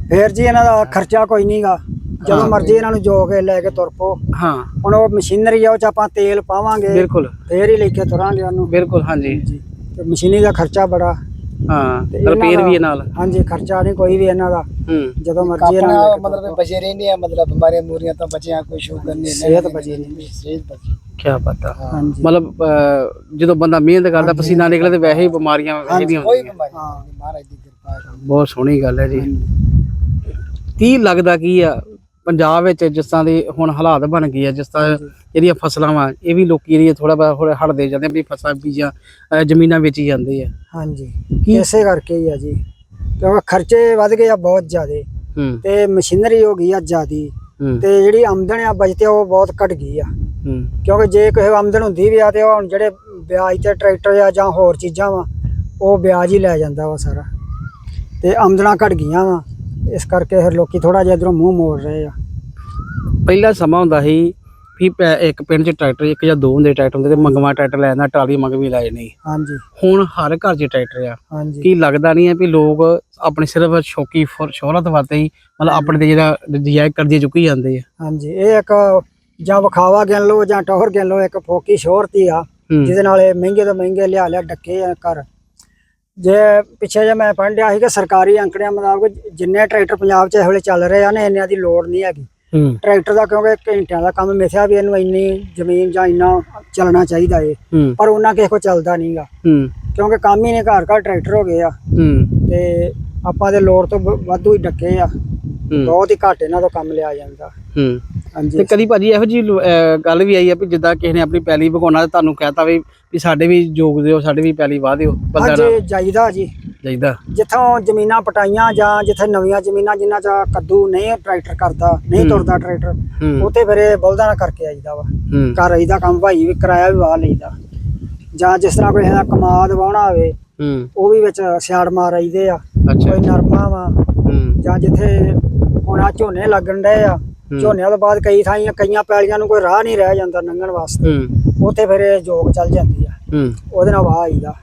ਫੇਰ ਜੀ ਇਹਨਾਂ ਦਾ ਖਰਚਾ ਕੋਈ ਨਹੀਂਗਾ ਜਦੋਂ ਮਰਜ਼ੀ ਇਹਨਾਂ ਨੂੰ ਜੋ ਕੇ ਲੈ ਕੇ ਤੁਰ ਪੋ ਹਾਂ। ਹੁਣ ਉਹ ਮਸ਼ੀਨਰੀ ਆ ਉਹ ਚ ਆਪਾਂ ਤੇਲ ਪਾਵਾਂਗੇ। ਬਿਲਕੁਲ। ਫੇਰ ਹੀ ਲੈ ਕੇ ਤੁਰਾਂਗੇ ਉਹਨੂੰ। ਬਿਲਕੁਲ ਹਾਂਜੀ। ਤੇ ਮਸ਼ੀਨੀ ਦਾ ਖਰਚਾ ਬੜਾ। ਹਾਂ ਇਹਨਾਂ ਰਿਪੇਅਰ ਦਾ- ਵੀ ਹੈ ਨਾਲ। ਹਾਂਜੀ ਖਰਚਾ ਨਹੀਂ ਕੋਈ ਵੀ ਇਹਨਾਂ ਦਾ। ਹੂੰ। ਜਦੋਂ ਮਰਜ਼ੀ ਇਹਨਾਂ ਕੇ ਮਤਲਬ ਬਚੇ ਰਹਿੰਦੇ ਆ ਮਤਲਬ ਬਿਮਾਰੀਆਂ ਮੂਰੀਆਂ ਤੋਂ ਬਚੇ ਆ ਕੋਈ ਸ਼ੂਗਰ ਨਹੀਂ ਸਿਹਤ ਬਚੀ ਰਹਿੰਦੀ ਸਿਹਤ ਬਚੀ। ਕੀ ਪਤਾ। ਹਾਂਜੀ। ਮਤਲਬ ਅਹ, ਜਦੋਂ ਬੰਦਾ ਮਿਹਨਤ ਕਰਦਾ ਪਸੀਨਾ ਨਿਕਲੇ ਤੇ ਵੈਸੇ ਹੀ ਬਿਮਾਰੀਆਂ ਜਿਹੜੀਆਂ ਕੋਈ ਹੁੰਦੀਆਂ। ਬਿਮਾਰੀ ਨਹੀਂ ਮਹਾਰਾਜ ਦੀ ਕਿਰਪਾ ਹੈ। ਬਹੁਤ ਸੋਹਣੀ ਗੱਲ ਹੈ ਜੀ। ਕੀ ਲੱਗਦਾ ਕੀ ਆ? ਪੰਜਾਬ ਵਿੱਚ ਜਿਸ ਤਰ੍ਹਾਂ ਦੇ ਹੁਣ ਹਾਲਾਤ ਬਣ ਗਏ ਆ ਜਿਸ ਤਰ੍ਹਾਂ ਜਿਹੜੀਆਂ ਫਸਲਾਂ ਵਾ ਇਹ ਵੀ ਲੋਕੀ ਜਿਹੜੀ ਥੋੜਾ ਬਹੁਤ ਹੋਰ ਹਟਦੇ ਜਾਂਦੇ ਆ ਵੀ ਫਸਲਾਂ ਬੀਜਾਂ ਜ਼ਮੀਨਾਂ ਵੇਚੀ ਜਾਂਦੇ ਆ। ਹਾਂਜੀ। ਇਸੇ ਕਰਕੇ ਹੀ ਆ ਜੀ। ਕਿਉਂਕਿ ਖਰਚੇ ਵੱਧ ਗਏ ਆ ਬਹੁਤ ਜ਼ਿਆਦੇ। ਹੂੰ। ਤੇ ਮਸ਼ੀਨਰੀ ਹੋ ਗਈ ਆ ਜ਼ਿਆਦੀ। ਹੂੰ। ਤੇ ਜਿਹੜੀ ਆਮਦਨ ਆ ਬਚਤੇ ਉਹ ਬਹੁਤ ਘਟ ਗਈ ਆ। ਹੂੰ। ਕਿਉਂਕਿ ਜੇ ਕਿਸੇ ਆਮਦਨ ਹੁੰਦੀ ਵੀ ਆ ਤੇ ਹੁਣ ਜਿਹੜੇ ਵਿਆਜ ਤੇ ਟਰੈਕਟਰ ਆ ਜਾਂ ਹੋਰ ਚੀਜ਼ਾਂ ਵਾ ਉਹ ਵਿਆਜ ਹੀ ਲੈ ਜਾਂਦਾ ਵਾ ਸਾਰਾ। ਤੇ ਆਮਦਨਾਂ ਘਟ ਗਈਆਂ ਵਾ। ਇਸ ਕਰਕੇ ਫਿਰ ਲੋਕੀ ਥੋੜਾ ਜਿਹਾ ਇਧਰੋਂ ਮੂੰਹ ਮੋੜ ਰਹੇ ਆ। ਪਹਿਲਾ ਸਮਾਂ ਹੁੰਦਾ ਸੀ ਵੀ ਪੈ- ਇੱਕ ਪਿੰਡ 'ਚ ਟਰੈਕਟਰ ਇੱਕ ਜਾਂ ਦੋ ਹੁੰਦੇ ਟਰੈਕਟਰ ਹੁੰਦੇ ਤੇ ਮੰਗਵਾ ਟਰੈਕਟਰ ਲੈ ਜਾਂਦਾ ਟਰਾਲੀ ਮੰਗਵੀ ਲਾਏ ਨਹੀਂ। ਹਾਂਜੀ। ਹੁਣ ਹਰ ਘਰ 'ਚ ਟਰੈਕਟਰ ਆ। ਹਾਂਜੀ। ਕੀ ਲੱਗਦਾ ਨਹੀਂ ਹੈ ਵੀ ਲੋਕ ਆਪਣੇ ਸਿਰਫ ਸ਼ੌਕੀ ਫੁਰ- ਸ਼ੋਹਰਤ ਵਾਸਤੇ ਹੀ ਮਤਲਬ ਆਪਣੇ ਤੇ ਜਿਹੜਾ ਜਾਇਜ਼ ਕਰਜ਼ੇ ਚੁੱਕੀ ਜਾਂਦੇ ਆ। ਹਾਂਜੀ ਇਹ ਇੱਕ ਜਾਂ ਵਿਖਾਵਾ ਗਿਣ ਲਓ ਜਾਂ ਟੌਹਰ ਗਿਣ ਲਓ ਇੱਕ ਫੋਕੀ ਸ਼ੋਹਰਤੀ ਆ ਹੂੰ। ਜਿਹਦੇ ਨਾਲ ਇਹ ਮਹਿੰਗੇ ਤੋਂ ਮਹਿੰਗੇ ਲਿਆ ਲਿਆ ਡੱਕੇ ਆ ਕਰ ਜੇ ਪਿੱਛੇ ਜੇ ਮੈਂ ਪੜ੍ਹ ਲਿਆ ਸੀ ਕਿ ਸਰਕਾਰੀ ਅੰਕੜਿਆਂ ਮੁਤਾਬਕ ਜਿੰਨੇ ਟਰੈਕਟਰ ਪੰਜਾਬ 'ਚ ਇਸ ਵੇਲੇ ਚੱਲ ਰਹੇ ਆ ਨੇ ਇੰਨਿਆਂ ਦੀ ਲੋੜ ਨਹੀਂ ਹੈਗੀ। ਟਰੈਕਟਰ ਦਾ ਕਿਉਂਕਿ ਘੰਟਿਆਂ ਦਾ ਕੰਮ ਮਿਥਿਆ ਵੀ ਇਹਨੂੰ ਇੰਨੀ ਜ਼ਮੀਨ ਜਾਂ ਇੰਨਾ ਚੱਲਣਾ ਚਾਹੀਦਾ ਏ। ਪਰ ਉਹਨਾਂ ਕਿਸੇ ਕੋ ਚੱਲਦਾ ਨਹੀਂਗਾ ਕਿਉਂਕਿ ਕੰਮ ਹੀ ਨੇ ਘਰ ਘਰ ਟਰੈਕਟਰ ਹੋ ਗਏ ਆ। ਤੇ ਆਪਾਂ ਦੇ ਲੋੜ ਤੋਂ ਵਾਧੂ ਹੀ ਡੱਕੇ ਆ। ਬਹੁਤ ਹੀ ਘੱਟ ਇਹਨਾਂ ਤੋਂ ਕੰਮ ਲਿਆ ਜਾਂਦਾ। ਤੇ ਕਦੀ ਭਾਜੀ ਇਹੋ ਜੀ ਗੱਲ ਵੀ ਆਈ ਆ ਵੀ ਜਿੱਦਾਂ ਕਿਸੇ ਨੇ ਆਪਣੀ ਪੈਲੀ ਭਗਾਉਣਾ ਤੇ ਤੁਹਾਨੂੰ ਕਹਿਤਾ ਵੀ ਵੀ ਸਾਡੇ ਵੀ ਜੋਗ ਦਿਓ ਸਾਡੇ ਵੀ ਪੈਲੀ ਵਾਹ ਦਿਓ ਹਾਂਜੀ ਜਾਈਦਾ ਜੀ। ਚਾਹੀਦਾ ਜਿੱਥੋਂ ਜ਼ਮੀਨਾਂ ਪਟਾਈਆਂ ਜਾਂ ਜਿੱਥੇ ਨਵੀਆਂ ਜ਼ਮੀਨਾਂ ਜਿਨ੍ਹਾਂ 'ਚ ਕੱਦੂ ਨਹੀਂ ਟਰੈਕਟਰ ਕਰਦਾ ਨਹੀਂ। ਤੁਰਦਾ ਟਰੈਕਟਰ ਉੱਥੇ ਫਿਰ ਬਲਦਾਂ ਨਾਲ ਕਰਕੇ ਆਈਦਾ ਵਾ। ਘਰ ਆਈਦਾ ਕੰਮ ਭਾਈ ਵੀ ਕਿਰਾਇਆ ਵੀ ਵਾਹ ਲਈਦਾ। ਜਾਂ ਜਿਸ ਤਰ੍ਹਾਂ ਕੋਈ ਇਹਦਾ ਕਮਾਦ ਵਾਹੁਣਾ ਹੋਵੇ ਉਹ ਵੀ ਵਿੱਚ ਸਿਆੜ ਮਾਰ ਆਈਦੇ ਆ। ਕੋਈ ਨਰਮਾ ਵਾ। ਜਾਂ ਜਿੱਥੇ ਹੁਣ ਆ ਝੋਨੇ ਲੱਗਣ ਡਏ ਆ ਝੋਨਿਆਂ ਤੋਂ ਬਾਅਦ ਕਈ ਥਾਈਆਂ ਕਈਆਂ ਪੈਲੀਆਂ ਨੂੰ ਕੋਈ ਰਾਹ ਨਹੀਂ ਰਹਿ ਜਾਂਦਾ ਲੰਘਣ ਵਾਸਤੇ। ਉੱਥੇ ਫਿਰ ਇਹ ਜੋਗ ਚੱਲ ਜਾਂਦੀ ਆ। ਉਹਦੇ ਨਾਲ ਵਾਹ ਆਈਦਾ।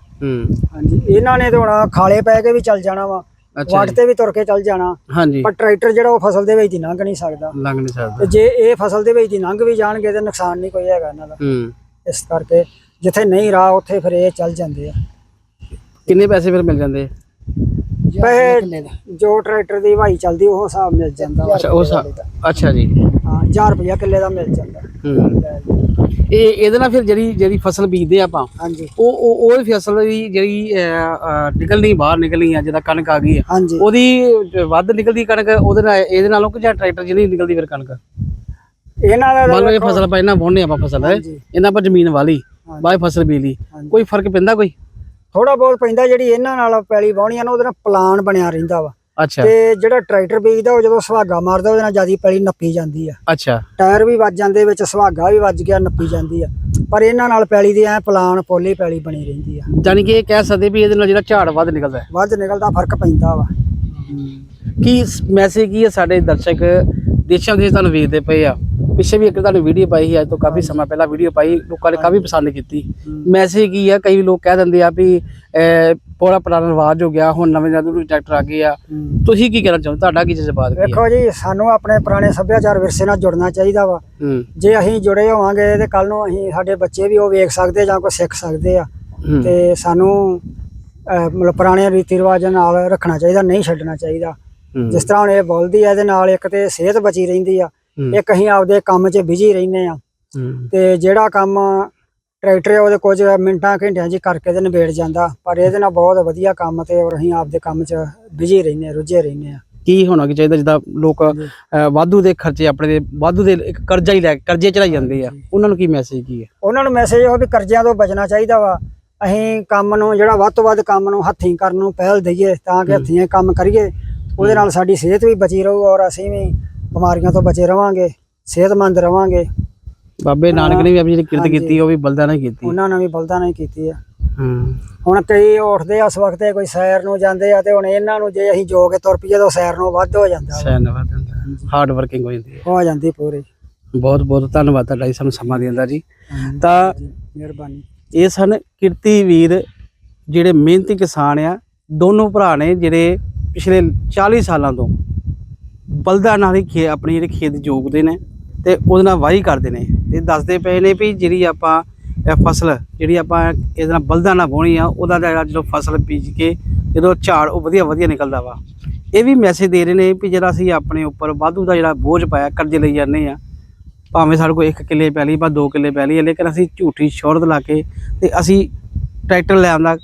ਹਾਂਜੀ ਇਹਨਾਂ ਨੇ ਤੇ ਹੁਣ ਖਾਲੇ ਪੈ ਕੇ ਵੀ ਚੱਲ ਜਾਣਾ ਵਾ। ਵੱਟ। ਤੇ ਵੀ ਤੁਰ ਕੇ ਚੱਲ ਜਾਣਾ। ਹਾਂਜੀ। ਪਰ ਟਰੈਕਟਰ ਜਿਹੜਾ ਉਹ ਫਸਲ ਦੇ ਵਿੱਚ ਦੀ ਲੰਘ ਨਹੀਂ ਸਕਦਾ। ਲੰਘ ਨਹੀਂ ਸਕਦਾ। ਜੇ ਇਹ ਫਸਲ ਦੇ ਵਿੱਚ ਦੀ ਲੰਘ ਵੀ ਜਾਣਗੇ ਤੇ ਨੁਕਸਾਨ ਨਹੀਂ ਕੋਈ ਹੈਗਾ ਇਹਨਾਂ ਦਾ। ਹੂੰ। ਇਸ ਕਰਕੇ ਜਿੱਥੇ ਨਹੀਂ ਰਾਹ ਉੱਥੇ ਫਿਰ ਇਹ ਚੱਲ ਜਾਂਦੇ ਆ। ਕਿੰਨੇ ਪੈਸੇ ਫਿਰ ਮਿਲ ਜਾਂਦੇ? ਪੈਸੇ ਜੋ ਟਰੈਕਟਰ ਦੀ ਵਾਈ ਚੱਲਦੀ ਉਹ ਹਿਸਾਬ ਮਿਲ ਜਾਂਦਾ। ਅੱਛਾ ਉਹ ਸਾ- ਅੱਛਾ ਜੀ। ਹਾਂ 1000 ਰੁਪਇਆ ਕਿੱਲੇ ਦਾ ਮਿਲ ਜਾਂਦਾ। ਹੂੰ। ਇਹ ਇਹਦੇ ਨਾਲ ਫਿਰ ਜਿਹੜੀ ਜਿਹੜੀ ਫਸਲ ਬੀਜਦੇ ਆਪਾਂ ਹਾਂਜੀ। ਉਹ ਉਹ ਉਹ ਫਸਲ ਦੀ ਜਿਹੜੀ ਅਹ, ਅਹ, ਨਿਕਲਣੀ ਬਾਹਰ ਨਿਕਲਣੀ ਆ ਜਿਹਦਾ ਕਣਕ ਆ ਗਈ ਆ ਹਾਂਜੀ। ਉਹਦੀ ਵੱਧ ਨਿਕਲਦੀ ਕਣਕ ਉਹਦੇ ਨਾਲ ਇਹਦੇ ਨਾਲੋਂ ਕਿ ਜਾਂ ਟਰੈਕਟਰ ਜਿਹੜੀ ਨਿਕਲਦੀ ਫਿਰ ਕਣਕ? ਇਹਨਾਂ ਦਾ ਮੰਨ ਲਓ ਇਹ ਫਸਲ ਆਪਾਂ ਇਹਨਾਂ ਵਾਹੁੰਦੇ ਆਪਾਂ ਫਸਲ ਹੈ? ਹਾਂਜੀ। ਇਹਨਾਂ ਆਪਾਂ ਜ਼ਮੀਨ ਵਾਲੀ। ਬਾਅਦ ਫਸਲ ਬੀਜ ਲਈ। ਕੋਈ ਫ਼ਰਕ ਪੈਂਦਾ ਕੋਈ? ਥੋੜਾ ਬਹੁਤ ਪੈਂਦਾ ਜਿਹੜੀ ਇਹਨਾਂ ਨਾਲ ਪੈਲੀ ਵਾਹੁਣੀ ਆ ਨਾ ਉਹਦੇ ਨਾਲ ਪਲਾਨ ਬਣਿਆ ਰਹਿੰਦਾ ਵਾ। ਅੱਛਾ। ਤੇ ਜਿਹੜਾ ਟਰੈਕਟਰ ਬੀਜਦਾ ਉਹ ਜਦੋਂ ਸੁਹਾਗਾ ਮਾਰਦਾ ਉਹਦੇ ਨਾਲ ਜਿਆਦੀ ਪੈਲੀ ਨੱਪੀ ਜਾਂਦੀ ਆ। ਅੱਛਾ। ਟਾਇਰ ਵੀ ਵੱਜ ਜਾਂਦੇ ਵਿੱਚ ਸੁਹਾਗਾ ਵੀ ਵੱਜ ਗਿਆ ਨੱਪੀ ਜਾਂਦੀ ਆ। ਪਰ ਇਹਨਾਂ ਨਾਲ ਪੈਲੀ ਦੀ ਐ ਪਲਾਨ ਪੋਲੀ ਪੈਲੀ ਬਣੀ ਰਹਿੰਦੀ ਆ। ਯਾਨੀ ਕਿ ਇਹ ਕਹਿ ਸਕਦੇ ਵੀ ਇਹਦੇ ਨਾਲ ਜਿਹੜਾ ਝਾੜ ਵੱਧ ਨਿਕਲਦਾ ਹੈ। ਵੱਧ ਨਿਕਲਦਾ ਫ਼ਰਕ ਪੈਂਦਾ ਵਾ। ਕੀ ਮੈਸੇਜ ਕੀ ਹੈ ਸਾਡੇ ਦਰਸ਼ਕ ਦੇਸ਼ਾਂ ਦੇ ਤੁਹਾਨੂੰ ਵੇਖਦੇ ਪਏ ਆ। ਪਿੱਛੇ ਵੀ ਇੱਕ ਤੁਹਾਨੂੰ ਵੀਡੀਓ ਪਾਈ ਸੀ ਅੱਜ ਤੋਂ ਕਾਫੀ ਸਮਾਂ ਪਹਿਲਾਂ ਵੀਡੀਓ ਪਾਈ ਲੋਕਾਂ ਨੇ ਕਾਫੀ ਪਸੰਦ ਕੀਤੀ। ਮੈਸੇਜ ਕੀ ਆ ਕਈ ਲੋਕ ਕਹਿ ਦਿੰਦੇ ਆ ਵੀ ਪੂਰਾ ਪੁਰਾਣਾ ਰਿਵਾਜ ਹੋ ਗਿਆ ਹੁਣ ਨਵੇਂ ਨਵੇਂ ਟਰੈਕਟਰ ਆ ਗਏ ਆ। ਤੁਸੀਂ ਕੀ ਕਹਿਣਾ ਚਾਹੁੰਦੇ? ਤੁਹਾਡਾ ਕੀ ਜਜ਼ਬਾਤ ਕੀ ਵੇਖੋ ਜੀ ਸਾਨੂੰ ਆਪਣੇ ਪੁਰਾਣੇ ਸੱਭਿਆਚਾਰ ਵਿਰਸੇ ਨਾਲ ਜੁੜਨਾ ਚਾਹੀਦਾ ਵਾ। ਜੇ ਅਸੀਂ ਜੁੜੇ ਹੋਵਾਂਗੇ ਤੇ ਕੱਲ ਨੂੰ ਅਸੀਂ ਸਾਡੇ ਬੱਚੇ ਵੀ ਉਹ ਵੇਖ ਸਕਦੇ ਜਾਂ ਕੋਈ ਸਿੱਖ ਸਕਦੇ ਆ। ਤੇ ਸਾਨੂੰ ਮਤਲਬ ਪੁਰਾਣੇ ਰੀਤੀ ਰਿਵਾਜਾਂ ਨਾਲ ਰੱਖਣਾ ਚਾਹੀਦਾ ਨਹੀਂ ਛੱਡਣਾ ਚਾਹੀਦਾ। ਜਿਸ ਤਰ੍ਹਾਂ ਹੁਣ ਇਹ ਬੋਲਦੀ ਆ ਇਹਦੇ ਨਾਲ ਇੱਕ ਤੇ ਸਿਹਤ ਬਚੀ ਰਹਿੰਦੀ ਆ। ਇੱਕ ਅਸੀਂ ਆਪਦੇ ਕੰਮ 'ਚ ਬਿਜ਼ੀ ਰਹਿੰਦੇ ਆ। ਤੇ ਜਿਹੜਾ ਕੰਮ ਟਰੈਕਟਰ ਹੈ ਉਹਦੇ ਕੁਝ ਮਿੰਟਾਂ ਘੰਟਿਆਂ 'ਚ ਕਰਕੇ ਤੇ ਨਿਬੇੜ ਜਾਂਦਾ। ਪਰ ਇਹਦੇ ਨਾਲ ਬਹੁਤ ਵਧੀਆ ਕੰਮ ਤੇ ਔਰ ਅਸੀਂ ਆਪਦੇ ਕੰਮ 'ਚ ਬਿਜ਼ੀ ਰਹਿੰਦੇ ਆ ਰੁੱਝੇ ਰਹਿੰਦੇ ਆ। ਕੀ ਹੋਣਾ ਕੀ ਚਾਹੀਦਾ ਜਿੱਦਾਂ ਲੋਕ ਵਾਧੂ ਦੇ ਖਰਚੇ ਆਪਣੇ ਦੇ ਵਾਧੂ ਦੇ ਇੱਕ ਕਰਜ਼ਾ ਹੀ ਲੈ ਕਰਜ਼ੇ ਚੜਾਈ ਜਾਂਦੇ ਆ। ਉਹਨਾਂ ਨੂੰ ਕੀ ਮੈਸੇਜ ਕੀ ਹੈ? ਉਹਨਾਂ ਨੂੰ ਮੈਸੇਜ ਉਹ ਵੀ ਕਰਜ਼ਿਆਂ ਤੋਂ ਬਚਣਾ ਚਾਹੀਦਾ ਵਾ। ਅਸੀਂ ਕੰਮ ਨੂੰ ਜਿਹੜਾ ਵੱਧ ਤੋਂ ਵੱਧ ਕੰਮ ਨੂੰ ਹੱਥੀਂ ਕਰਨ ਨੂੰ ਪਹਿਲ ਦਈਏ ਤਾਂ ਕਿ ਹੱਥੀਂ ਕੰਮ ਕਰੀਏ। ਉਹਦੇ ਨਾਲ ਸਾਡੀ ਸਿਹਤ ਵੀ ਬਚੀ ਰਹੂ ਔਰ ਅਸੀਂ ਵੀ ਬਿਮਾਰੀਆਂ ਤੋਂ ਬਚੇ ਰਵਾਂਗੇ ਸਿਹਤਮੰਦ ਰਵਾਂਗੇ। ਬਾਬੇ ਨਾਨਕ ਨੇ ਵੀ ਆਪਣੀ ਜਿਹੜੀ ਕਿਰਤ। ਕੀਤੀ ਉਹ ਵੀ ਬਲਦਾਂ ਨੇ ਕੀਤੀ। ਉਹਨਾਂ ਨੇ ਵੀ ਬਲਦਾਂ ਨਹੀਂ ਕੀਤੀ ਆ। ਹੁਣ ਕਈ ਉੱਠਦੇ ਆ ਇਸ ਵਕਤ ਕੋਈ ਸੈਰ ਨੂੰ ਜਾਂਦੇ ਆ ਤੇ ਹੁਣ ਇਹਨਾਂ ਨੂੰ ਜੇ ਅਸੀਂ ਜੋ ਕੇ ਤੁਰ ਪਈਏ ਤਾਂ ਸੈਰ ਨੂੰ ਵੱਧ ਹੋ ਜਾਂਦਾ ਵਾ। ਧੰਨਵਾਦ ਹਾਰਡ ਵਰਕਿੰਗ ਹੋ ਜਾਂਦੀ ਹੈ। ਹੋ ਜਾਂਦੀ ਪੂਰੀ। ਬਹੁਤ ਬਹੁਤ ਧੰਨਵਾਦ ਤੁਹਾਡਾ ਜੀ ਸਾਨੂੰ ਸਮਾਂ ਦੇਣ ਦਾ ਜੀ। ਤਾਂ ਮਿਹਰਬਾਨੀ। ਇਹ ਸਨ ਕਿਰਤੀ ਵੀਰ ਜਿਹੜੇ ਮਿਹਨਤੀ ਕਿਸਾਨ ਆ ਦੋਨੋਂ ਭਰਾ ਨੇ ਜਿਹੜੇ ਪਿਛਲੇ 40 ਸਾਲਾਂ ਤੋਂ ਬਲਦਾਂ ਨਾਲ ਹੀ ਖੇ ਆਪਣੀ ਜਿਹੜੇ ਖੇਤ ਜੋਗਦੇ ਨੇ ਤੇ ਉਹਦੇ ਨਾਲ ਵਾਹੀ ਕਰਦੇ ਨੇ ਤੇ ਦੱਸਦੇ ਪਏ ਨੇ ਵੀ ਜਿਹੜੀ ਆਪਾਂ ਇਹ ਫਸਲ, ਜਿਹੜੀ ਆਪਾਂ ਇਹਦੇ ਨਾਲ ਬਲਦਾਂ ਨਾਲ ਵਾਹੁਣੀ ਆ, ਉਹਦਾ ਜਿਹੜਾ ਜਦੋਂ ਫਸਲ ਬੀਜ ਕੇ ਜਦੋਂ ਝਾੜ ਉਹ ਵਧੀਆ ਵਧੀਆ ਨਿਕਲਦਾ ਵਾ। ਇਹ ਵੀ ਮੈਸੇਜ ਦੇ ਰਹੇ ਨੇ ਵੀ ਜਿਹੜਾ ਅਸੀਂ ਆਪਣੇ ਉੱਪਰ ਵਾਧੂ ਦਾ ਜਿਹੜਾ ਬੋਝ ਪਾਇਆ, ਕਰਜ਼ੇ ਲਈ ਜਾਂਦੇ ਆ। ਭਾਵੇਂ ਸਾਡੇ ਕੋਲ ਇੱਕ ਕਿੱਲੇ ਪੈਲੀ ਜਾਂ 2 ਕਿੱਲੇ ਪੈਲੀ ਹੈ ਲੇਕਿਨ ਅਸੀਂ ਝੂਠੀ ਸ਼ੋਰਤ ਲਾ ਕੇ ਤੇ ਅਸੀਂ ਟਰੈਕਟਰ ਲੈ ਆਉਂਦਾ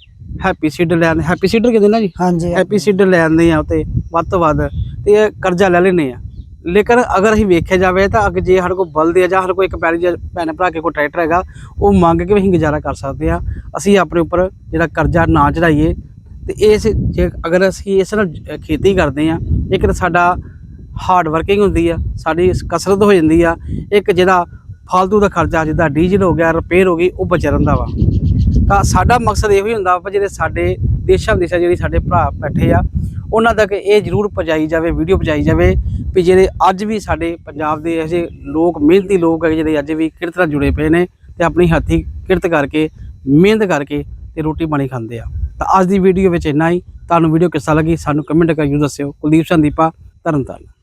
ਹੈਪੀ ਸੀਡਰ ਲੈ ਆਉਂਦੇ। ਹੈਪੀ ਸੀਡਰ ਕਹਿੰਦੇ ਨਾ ਜੀ? ਹਾਂਜੀ ਹੈਪੀ ਸੀਡਰ ਲੈ ਆਉਂਦੇ ਆ ਉਤੇ ਵੱਧ ਤੋਂ ਵੱਧ। ਤੇ ਇਹ ਕਰਜ਼ਾ ਲੈ ਲੈਨੇ ਆ। ਲੇਕਿਨ ਅਗਰ ਅਸੀਂ ਵੇਖਿਆ ਜਾਵੇ ਤਾਂ ਅੱਗੇ ਜੇ ਸਾਡੇ ਕੋਲ ਬਲਦ ਆ ਜਾਂ ਸਾਡੇ ਕੋਲ ਇੱਕ ਪੈਲੀ ਜਾਂ ਭੈਣ ਭਰਾ ਕੇ ਕੋਈ ਟਰੈਕਟਰ ਹੈਗਾ ਉਹ ਮੰਗ ਕੇ ਵੀ ਅਸੀਂ ਗੁਜ਼ਾਰਾ ਕਰ ਸਕਦੇ ਆ। ਅਸੀਂ ਆਪਣੇ ਉੱਪਰ ਜਿਹੜਾ ਕਰਜ਼ਾ ਨਾ ਚੜਾਈਏ ਤੇ ਇਸ ਜੇ ਅਗਰ ਅਸੀਂ ਇਸ ਨਾਲ ਖੇਤੀ ਕਰਦੇ ਆ ਇੱਕ ਤਾਂ ਸਾਡਾ ਹਾਰਡ ਵਰਕਿੰਗ ਹੁੰਦੀ ਆ ਸਾਡੀ ਕਸਰਤ ਹੋ ਜਾਂਦੀ ਆ। ਇੱਕ ਜਿਹੜਾ ਫालतू ਦਾ ਖਰਚਾ ਜਿੱਦਾਂ ਡੀਜ਼ਲ ਹੋ ਗਿਆ ਰਿਪੇਅਰ ਹੋ ਗਈ ਉਹ ਬਚ ਰਹਿੰਦਾ ਵਾ। ਤਾਂ ਸਾਡਾ ਮਕਸਦ ਇਹੋ ਹੀ ਹੁੰਦਾ ਵਾ ਜਿਹੜੇ ਸਾਡੇ ਦੇਸ਼ਾਂ ਵਿਦੇਸ਼ਾਂ ਜਿਹੜੇ ਸਾਡੇ ਭਰਾ ਬੈਠੇ ਆ, ਉਹਨਾਂ ਤੱਕ ਇਹ ਜ਼ਰੂਰ ਪਹੁੰਚਾਈ ਜਾਵੇ, ਵੀਡੀਓ ਪਹੁੰਚਾਈ ਜਾਵੇ ਵੀ ਜਿਹੜੇ ਅੱਜ ਵੀ ਸਾਡੇ ਪੰਜਾਬ ਦੇ ਇਹੋ ਜਿਹੇ ਲੋਕ, ਮਿਹਨਤੀ ਲੋਕ ਹੈ ਜਿਹੜੇ ਅੱਜ ਵੀ ਕਿਰਤ ਨਾਲ ਜੁੜੇ ਪਏ ਨੇ ਤੇ ਆਪਣੀ ਹੱਥੀ ਕਿਰਤ ਕਰਕੇ, ਮਿਹਨਤ ਕਰਕੇ ਤੇ ਰੋਟੀ ਪਾਣੀ ਖਾਂਦੇ ਆ। ਤਾਂ ਅੱਜ ਦੀ ਵੀਡੀਓ ਵਿੱਚ ਇੰਨਾ ਹੀ। ਤੁਹਾਨੂੰ ਵੀਡੀਓ ਕਿੱਸਾ ਲੱਗੀ ਸਾਨੂੰ ਕਮੈਂਟ ਕਰਕੇ ਜ਼ਰੂਰ ਦੱਸਿਓ। ਕੁਲਦੀਪ ਸੰਦੀਪਾ, ਤਰਨਤਾਰਨ।